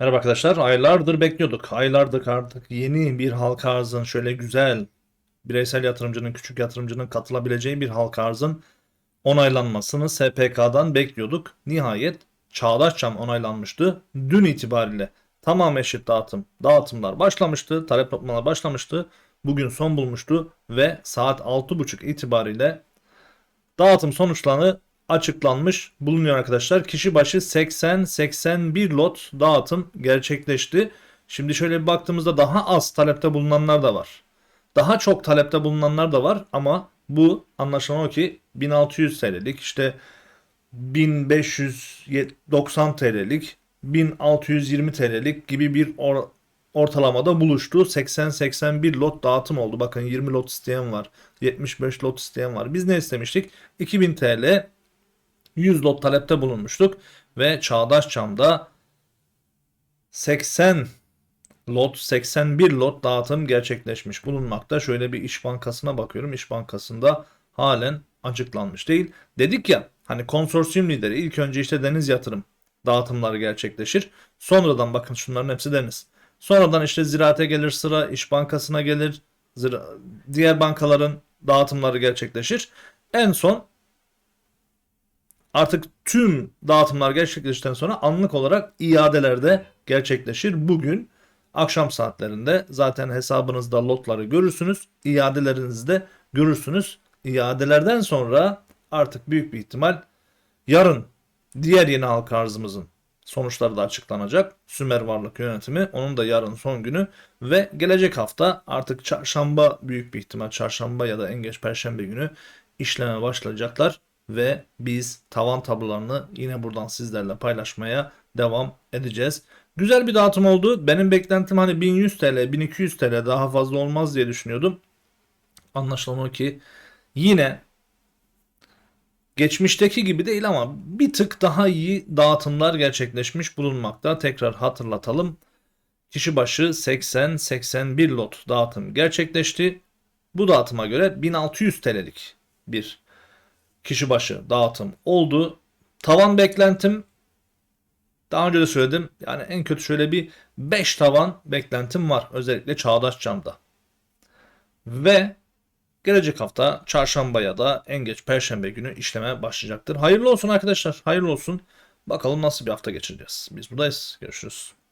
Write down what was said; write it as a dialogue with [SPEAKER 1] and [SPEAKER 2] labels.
[SPEAKER 1] Merhaba arkadaşlar. Aylardır bekliyorduk. Aylardır artık yeni bir halka arzın şöyle güzel bireysel yatırımcının, küçük yatırımcının katılabileceği bir halka arzın onaylanmasını SPK'dan bekliyorduk. Nihayet Çağdaş Çam onaylanmıştı. Dün itibariyle tamam eşit dağıtım, dağıtımlar başlamıştı. Talep toplamalar başlamıştı. Bugün son bulmuştu ve saat 6.30 itibariyle Dağıtım sonuçlarını açıklanmış bulunuyor arkadaşlar. Kişi başı 80-81 lot dağıtım gerçekleşti. Şimdi şöyle bir baktığımızda daha az talepte bulunanlar da var. Daha çok talepte bulunanlar da var ama bu anlaşılan o ki 1600 TL'lik işte 1590 TL'lik 1620 TL'lik gibi bir or- ortalamada buluştu. 80-81 lot dağıtım oldu. Bakın 20 lot isteyen var. 75 lot isteyen var. Biz ne istemiştik? 2000 TL 100 lot talepte bulunmuştuk. Ve Çağdaş Çam'da 80 lot 81 lot dağıtım gerçekleşmiş bulunmakta. Şöyle bir İş Bankası'na bakıyorum. İş Bankası'nda halen açıklanmış değil. Dedik ya hani konsorsiyum lideri ilk önce işte deniz yatırım dağıtımları gerçekleşir. Sonradan bakın şunların hepsi deniz. Sonradan işte ziraate gelir sıra, İş Bankası'na gelir, zira- diğer bankaların dağıtımları gerçekleşir. En son artık tüm dağıtımlar gerçekleştikten sonra anlık olarak iadeler de gerçekleşir. Bugün akşam saatlerinde zaten hesabınızda lotları görürsünüz. iadelerinizi de görürsünüz. İadelerden sonra artık büyük bir ihtimal yarın diğer yeni halka arzımızın sonuçları da açıklanacak. Sümer Varlık Yönetimi onun da yarın son günü ve gelecek hafta artık çarşamba büyük bir ihtimal çarşamba ya da en geç perşembe günü işleme başlayacaklar ve biz tavan tablolarını yine buradan sizlerle paylaşmaya devam edeceğiz. Güzel bir dağıtım oldu. Benim beklentim hani 1100 TL, 1200 TL daha fazla olmaz diye düşünüyordum. Anlaşılan o ki yine geçmişteki gibi değil ama bir tık daha iyi dağıtımlar gerçekleşmiş bulunmakta. Tekrar hatırlatalım. Kişi başı 80-81 lot dağıtım gerçekleşti. Bu dağıtıma göre 1600 TL'lik bir kişi başı dağıtım oldu. Tavan beklentim daha önce de söyledim. Yani en kötü şöyle bir 5 tavan beklentim var. Özellikle Çağdaş Cam'da. Ve gelecek hafta çarşamba ya da en geç perşembe günü işleme başlayacaktır. Hayırlı olsun arkadaşlar. Hayırlı olsun. Bakalım nasıl bir hafta geçireceğiz. Biz buradayız. Görüşürüz.